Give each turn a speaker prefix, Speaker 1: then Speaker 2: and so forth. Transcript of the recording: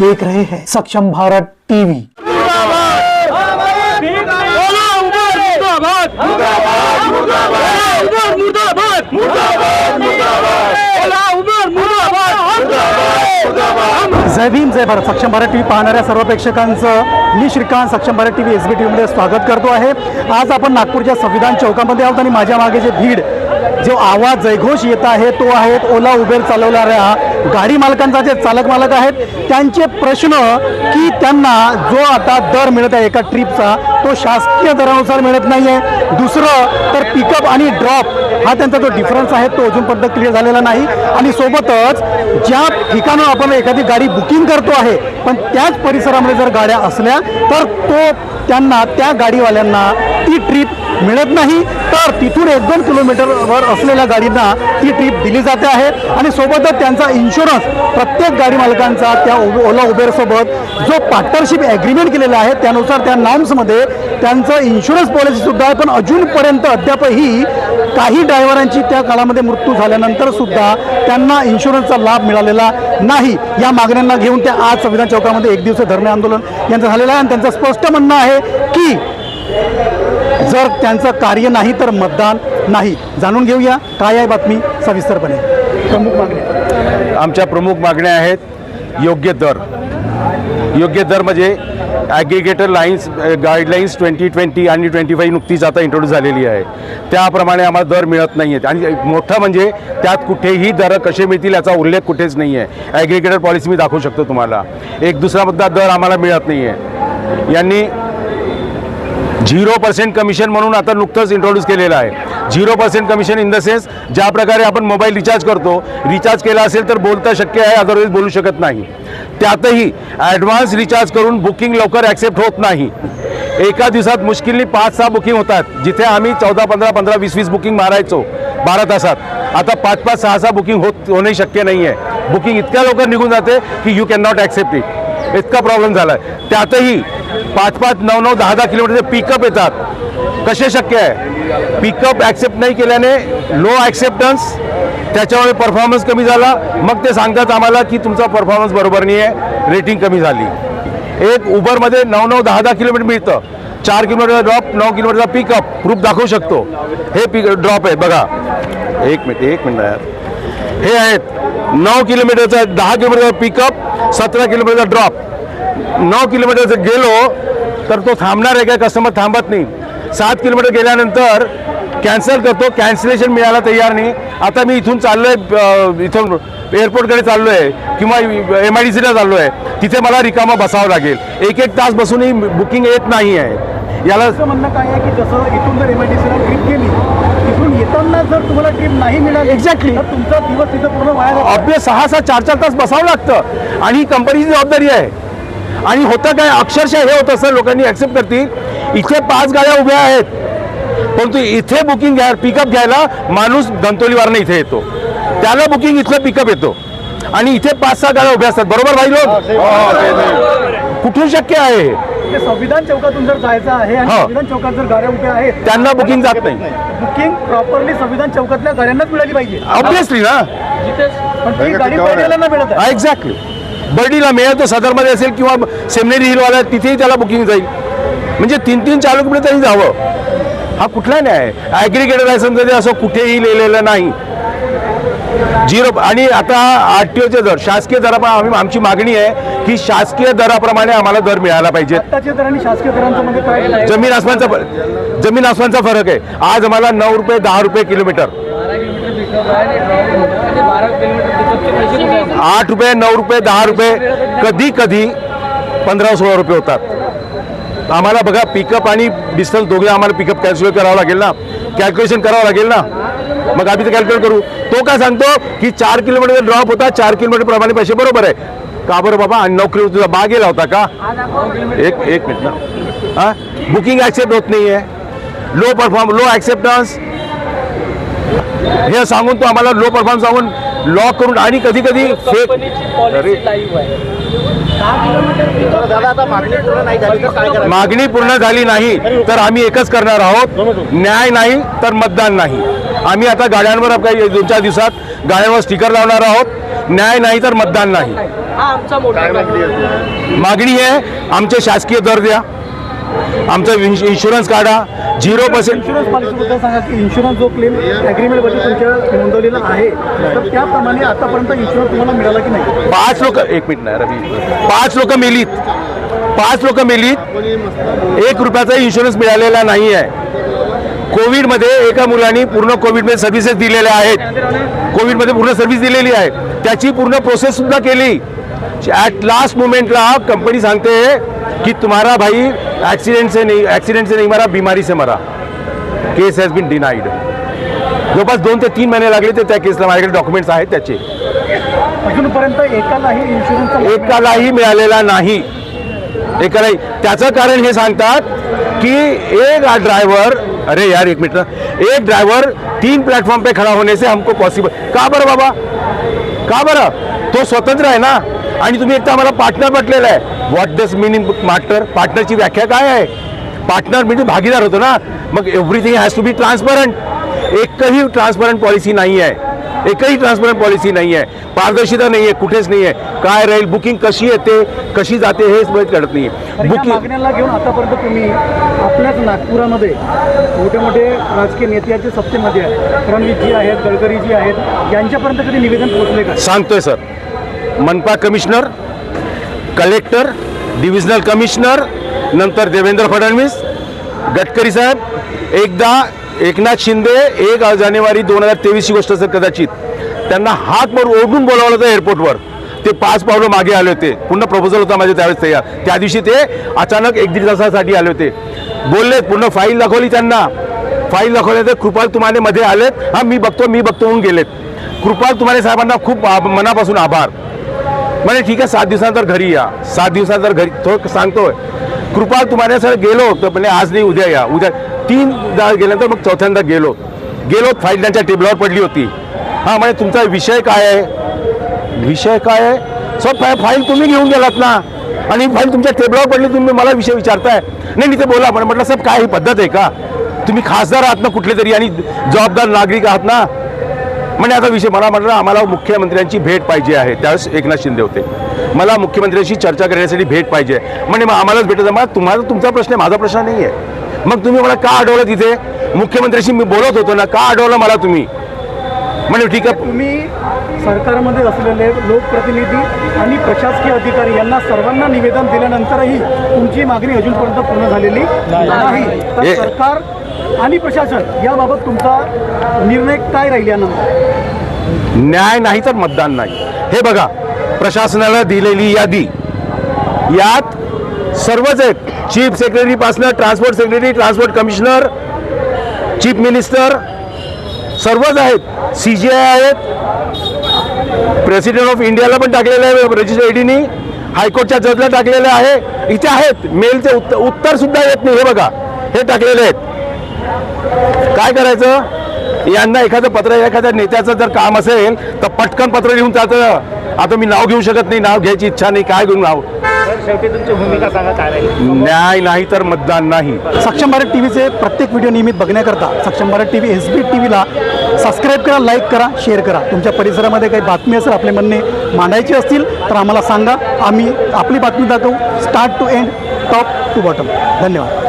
Speaker 1: देख रहे हैं। सक्षम भारत टीवी। जय भीम जय भारत। सक्षम भारत टीव्ही पाहणाऱ्या सर्व प्रेक्षकांचं मी श्रीकांत सक्षम भारत टीव्ही एस बी टीव्हीमध्ये स्वागत करतो आहे. आज आपण नागपूरच्या संविधान चौकामध्ये आहोत आणि माझ्या मागे जे भीड जो आवाज जयघोष येत आहे तो आहे ओला उबेर चालवणाऱ्या गाडी मालकांचा जे चालक मालक आहेत त्यांचे प्रश्न की त्यांना जो आता दर मिळत आहे एका ट्रिपचा तो शासकीय दरानुसार मिळत नाही आहे दुसरं तर पिकअप आणि ड्रॉप हा त्यांचा जो डिफरन्स आहे तो अजूनपर्यंत क्लिअर झालेला नाही. आणि सोबतच ज्या ठिकाणं आपण एखादी गाडी बुकिंग करतो आहे पण त्याच परिसरामध्ये जर गाड्या असल्या तर तो त्यांना त्या गाडीवाल्यांना ती ट्रिप मिळत नाही तर तिथून एक दोन किलोमीटरवर असलेल्या गाडींना ती ट्रीप दिली जाते आहे. आणि सोबतच त्यांचा इन्शुरन्स प्रत्येक गाडी मालकांचा त्या ओला उबेरसोबत जो पार्टनरशिप ॲग्रीमेंट केलेला आहे त्यानुसार त्या नॉर्म्समध्ये त्यांचं इन्शुरन्स पॉलिसीसुद्धा आहे. पण अजूनपर्यंत अद्यापही काही ड्रायव्हरांची त्या काळामध्ये मृत्यू झाल्यानंतर सुद्धा त्यांना इन्शुरन्सचा लाभ मिळालेला नाही. या मागण्यांना घेऊन त्या आज संविधान चौकामध्ये एक दिवसीय धरणे आंदोलन यांचं झालेलं आहे. आणि त्यांचं स्पष्ट म्हणणं आहे की जर त्यांचं कार्य नाही तर मतदान नाही. जाणून घेऊया काय आहे बातमी सविस्तरपणे. प्रमुख मागण्या.
Speaker 2: आमच्या प्रमुख मागण्या आहेत योग्य दर. योग्य दर म्हणजे aggregator lines guidelines twenty twenty आणि ट्वेंटी फाईव्ह नुकतीच आता इंट्रोड्यूस झालेली आहे. त्याप्रमाणे आम्हाला दर मिळत नाही आहेत आणि मोठं म्हणजे त्यात कुठेही दर कसे मिळतील याचा उल्लेख कुठेच नाही आहे ॲग्रिगेटर पॉलिसी मी दाखवू शकतो तुम्हाला. एक दुसरा मुद्दा दर आम्हाला मिळत नाही आहे यांनी झिरो पर्सेंट कमिशन म्हणून आता नुकतंच इंट्रोड्यूस केलेलं आहे. Zero percent commission in the sense ज्या प्रकारे आपण मोबाईल रिचार्ज करतो रिचार्ज केला असेल तर बोलता शक्य आहे अदरवाईज बोलू शकत नाही. त्यातही ॲडव्हान्स रिचार्ज करून बुकिंग लवकर ॲक्सेप्ट होत नाही. एका दिवसात मुश्किलनी पाच सहा बुकिंग होतात. जिथे आम्ही चौदा पंधरा पंधरा वीस वीस बुकिंग मारायचो बारा तासात. आता पाच पाच सहा सहा बुकिंग होत होणे शक्य नाही आहे बुकिंग इतक्या लवकर निघून जाते की you can not accept it इतका प्रॉब्लेम झाला आहे त्यातही पाच पाच नऊ नऊ दहा दहा किलोमीटरचे पिकअप येतात. कसे शक्य आहे? पिकअप ॲक्सेप्ट नाही केल्याने लो ॲक्सेप्टन्स त्याच्यामुळे परफॉर्मन्स कमी झाला. मग ते सांगतात आम्हाला की तुमचा परफॉर्मन्स बरोबर नाही आहे रेटिंग कमी झाली. एक उबरमध्ये नऊ नऊ दहा दहा किलोमीटर मिळतं. चार किलोमीटरचा ड्रॉप नऊ किलोमीटरचा पिकअप प्रूफ दाखवू शकतो. हे पिक ड्रॉप आहे बघा. एक मिनिट एक मिनिट यार. हे आहेत नऊ किलोमीटरचा दहा किलोमीटरचा पिकअप सतरा किलोमीटरचा ड्रॉप नऊ किलोमीटर जर गेलो तर तो थांबणार आहे काय कस्टमर थांबत नाही. सात किलोमीटर गेल्यानंतर कॅन्सल करतो. कॅन्सलेशन मिळायला तयार नाही. आता मी इथून चाललो आहे इथून एअरपोर्टकडे चाललो आहे किंवा एम आय डी सीला चाललो आहे तिथे मला रिकामा बसावं लागेल. एक एक तास बसूनही बुकिंग येत नाही आहे. याला
Speaker 1: असं म्हणणं काय आहे की जसं इथून जर एम आय डी सीला ट्रिप गेली तिथून येताना जर तुम्हाला ट्रिप नाही मिळाली. तर तुमचा दिवस तिथं पूर्ण वाया जातो.
Speaker 2: ऑब्विस सहा सहा चार चार तास बसावं लागतं. आणि ही कंपनीची जबाबदारी आहे. आणि होतं काय? अक्षरशः हे होतं सर लोकांनी ॲक्सेप्ट करतील. इथे पाच गाड्या उभ्या आहेत. परंतु इथे बुकिंग घ्या पिकअप घ्यायला माणूस धंतोलीवारनं इथे येतो. त्याला बुकिंग इथलं पिकअप येतो. आणि इथे पाच सहा गाड्या उभ्या असतात. बरोबर भाई लोक? कुठून शक्य आहे? हे?
Speaker 1: संविधान चौकातून जर जायचं आहे आणि
Speaker 2: हा.
Speaker 1: संविधान चौकात जर गाड्या उभ्या आहेत
Speaker 2: त्यांना booking जात नाही.
Speaker 1: बुकिंग प्रॉपरली संविधान चौकातल्या गाड्यांनाच मिळाली पाहिजे.
Speaker 2: ऑब्विसली ना.
Speaker 1: पण ती गाडी पहिल्याला मिळत आहे.
Speaker 2: एक्झॅक्टली बर्डीला मिळेल तो सदरमध्ये असेल किंवा सेमिनेरी हिलवाला तिथेही त्याला बुकिंग जाईल. म्हणजे तीन तीन चार किलोमीटर तरी जावं. हा कुठला न्याय ॲग्रिगेटर लायसन्स असं कुठेही लिहिलेलं नाही. झिरो आणि आता आर टी ओचे दर शासकीय दराप्रमाणे आम्ही आमची मागणी आहे की शासकीय दराप्रमाणे आम्हाला दर मिळायला पाहिजे
Speaker 1: आहे?
Speaker 2: जमीन आसमानचा जमीन आसमानचा फरक आहे. आज आम्हाला नऊ रुपये दहा रुपये किलोमीटर. आठ रुपये नऊ रुपये दहा रुपये कधी कधी पंधरा सोळा रुपये होतात आम्हाला बघा पिकअप आणि डिस्टन्स दोघे आम्हाला पिकअप कॅल्क्युलेट करावं लागेल ना। कॅल्क्युलेशन करावं लागेल ना। मग आम्ही ते कॅल्क्युलेट करू। तो काय सांगतो की चार किलोमीटर ड्रॉप होता चार किलोमीटर प्रमाणे पैसे बरोबर आहे का बरं बाबा नऊ किलोमीटर तुझा बा गेला होता का? एक एक मिनिट ना। हाँ? बुकिंग ॲक्सेप्ट होत नाही आहे लो परफॉर्म लो ॲक्सेप्टन्स हे सांगून तो आम्हाला लो परफॉर्म सांगून लॉक करून आणि कधी कधी फेक मागणी पूर्ण झाली नाही तर आम्ही एकच करणार आहोत. न्याय नाही तर मतदान नाही. आम्ही आता गाड्यांवर काही दोन चार दिवसात गाड्यांवर स्टिकर लावणार आहोत. न्याय नाही तर मतदान नाही.
Speaker 3: हा
Speaker 2: मागणी आहे? आमचे शासकीय दर द्या. आमचा इन्शुरन्स काढा. झिरो पर्सेंट
Speaker 1: इन्शुरन्स पॉलिसीबद्दल सांगा की इन्शुरन्स जो क्लेम ॲग्रीमेंटमध्ये तुमच्या नोंदवलेला आहे तर त्याप्रमाणे आतापर्यंत इन्शुरन्स तुम्हाला मिळाला की नाही?
Speaker 2: पाच लोक एक मिनिट नाही रवी. पाच लोक मेलीत. पाच लोक मेलीत. एक रुपयाचा इन्शुरन्स मिळालेला नाही आहे कोविडमध्ये एका मुलांनी पूर्ण कोविडमध्ये सर्व्हिसेस दिलेल्या आहेत. कोविडमध्ये पूर्ण सर्व्हिस दिलेली आहे. त्याची पूर्ण प्रोसेस सुद्धा केली. ॲट लास्ट मोमेंटला कंपनी सांगते की तुम्हारा भाई ॲक्सिडेंट से नहीं ॲक्सिडेंट से नहीं मरा बीमारी से मरा। केस हॅज बीन डिनाईड जवळपास दोन ते तीन महिने लागले ते त्या केसला माझ्याकडे डॉक्युमेंट्स आहेत त्याचे.
Speaker 1: अजूनपर्यंत एकालाही इन्शुरन्सचा
Speaker 2: एकालाही मिळालेला नाही. एकालाही त्याचं कारण हे सांगतात की एक ड्राइवर अरे यार एक मिनट. एक ड्राइवर तीन प्लेटफॉर्म पे खड़ा होने से हमको पॉसिबल का बरं बाबा? का बरं? तो स्वतंत्र आहे ना? आणि तुम्ही एक तर आम्हाला पार्टनर म्हटलेलं आहे. व्हॉट डस मिनिंग पार्टनर पार्टनरची व्याख्या काय आहे? पार्टनर म्हणजे भागीदार होतो ना. मग everything has to be transparent एकही ट्रान्सपरंट पॉलिसी नाही आहे एकही ट्रान्सपरंट पॉलिसी नाही आहे पारदर्शिता नाही आहे कुठेच नाही आहे काय राहील बुकिंग कशी येते कशी जाते हेच माहीत कळत नाही बुकिंग
Speaker 1: मागण्याला घेऊन आतापर्यंत तुम्ही आपल्याच नागपुरामध्ये मोठे मोठे राजकीय नेत्याचे सत्तेमध्ये आहेत. रणजितजी आहेत गडकरी जी आहेत. यांच्यापर्यंत कधी निवेदन पोहोचले का?
Speaker 2: सांगतोय सर. मनपा कमिशनर कलेक्टर डिव्हिजनल कमिशनर नंतर देवेंद्र फडणवीस गडकरी साहेब एकदा एकनाथ शिंदे एक जानेवारी दोन हजार तेवीसची गोष्ट सर कदाचित. त्यांना हात वर ओढून बोलावलं होतं एअरपोर्टवर. ते पाच पावलं मागे आले होते. पूर्ण प्रपोजल होता माझ्या त्यावेळेस तयार. त्या दिवशी ते अचानक एक दीड तासासाठी आले होते. बोललेत पूर्ण फाईल दाखवली त्यांना. फाईल दाखवल्यानंतर कृपाल तुम्हाला मध्ये आलेत. हां मी बघतो मी बघतो म्हणून गेलेत. कृपाल तुम्हाला साहेबांना खूप आभ- मनापासून आभार. म्हणजे ठीक आहे सात दिवसानंतर घरी या. सात दिवसानंतर घरी तो सांगतोय कृपा तुम्हाला सर गेलो होतो म्हणजे आज नाही उद्या या. उद्या तीन गेल्यानंतर मग चौथ्यांदा गेलो. गेलो फाईल त्यांच्या टेबलावर पडली होती. हां म्हणजे तुमचा विषय काय आहे? विषय काय आहे? सर फा फाईल तुम्ही घेऊन गेलात ना. आणि फाईल तुमच्या टेबलावर पडली तुम्ही मला विषय विचारताय. नाही मी ते बोला पण म्हटलं साहेब काय ही पद्धत आहे का? तुम्ही खासदार आहात ना कुठले तरी आणि जबाबदार नागरिक आहात ना. म्हणजे आता विषय मला म्हटलं आम्हाला मुख्यमंत्र्यांची भेट पाहिजे आहे. त्यावेळेस एकनाथ शिंदे होते. मला मुख्यमंत्र्यांशी चर्चा करण्यासाठी भेट पाहिजे. म्हणजे मग आम्हालाच भेटायचं मग तुम्हाला तुमचा प्रश्न आहे माझा प्रश्न नाही आहे मग तुम्ही मला का अडवलं तिथे? मुख्यमंत्र्यांशी मी बोलत होतो ना का अडवलं मला तुम्ही? म्हणजे ठीक आहे.
Speaker 1: तुम्ही सरकारमध्ये असलेले लोकप्रतिनिधी आणि प्रशासकीय अधिकारी यांना सर्वांना निवेदन दिल्यानंतरही तुमची मागणी अजूनपर्यंत पूर्ण झालेली नाही. तर
Speaker 2: हे-
Speaker 1: सरकार आणि प्रशासन याबाबत तुमचा निर्णय काय राहील यानंतर
Speaker 2: न्याय नाही तर मतदान नाही. हे बघा प्रशासनाला दिलेली यादी. यात सर्वच आहेत. Chief सेक्रेटरीपासनं transport secretary transport commissioner chief minister सर्वच आहेत. सी जी आय आहेत. प्रेसिडेंट ऑफ इंडियाला पण टाकलेलं आहे रजिस्टर एडीनी हायकोर्टच्या जजला टाकलेलं आहे. इथे आहेत. मेलचे उत्तर उत्तरसुद्धा येत नाही हे बघा. हे टाकलेले आहेत. काय करायचं? यांना एखादं पत्र एखाद्या नेत्याचं जर काम असेल तर पटकन पत्र लिहून जातं आता मी नाव घेऊ शकत नाही नाव घ्यायची इच्छा नाही काय घेऊन नाव?
Speaker 3: शेवटी तुमची भूमिका सांगा काय राहील?
Speaker 2: न्याय नाही तर मतदान नाही.
Speaker 1: सक्षम भारत टी व्हीचे प्रत्येक व्हिडिओ नियमित बघण्याकरता Saksham Bharat T V S B T व्हीला subscribe करा लाईक करा शेअर करा. तुमच्या परिसरामध्ये काही बातमी असेल आपले म्हणणे मांडायची असतील तर आम्हाला सांगा. आम्ही आपली बातमी दाखवू. Start to end top to bottom. धन्यवाद.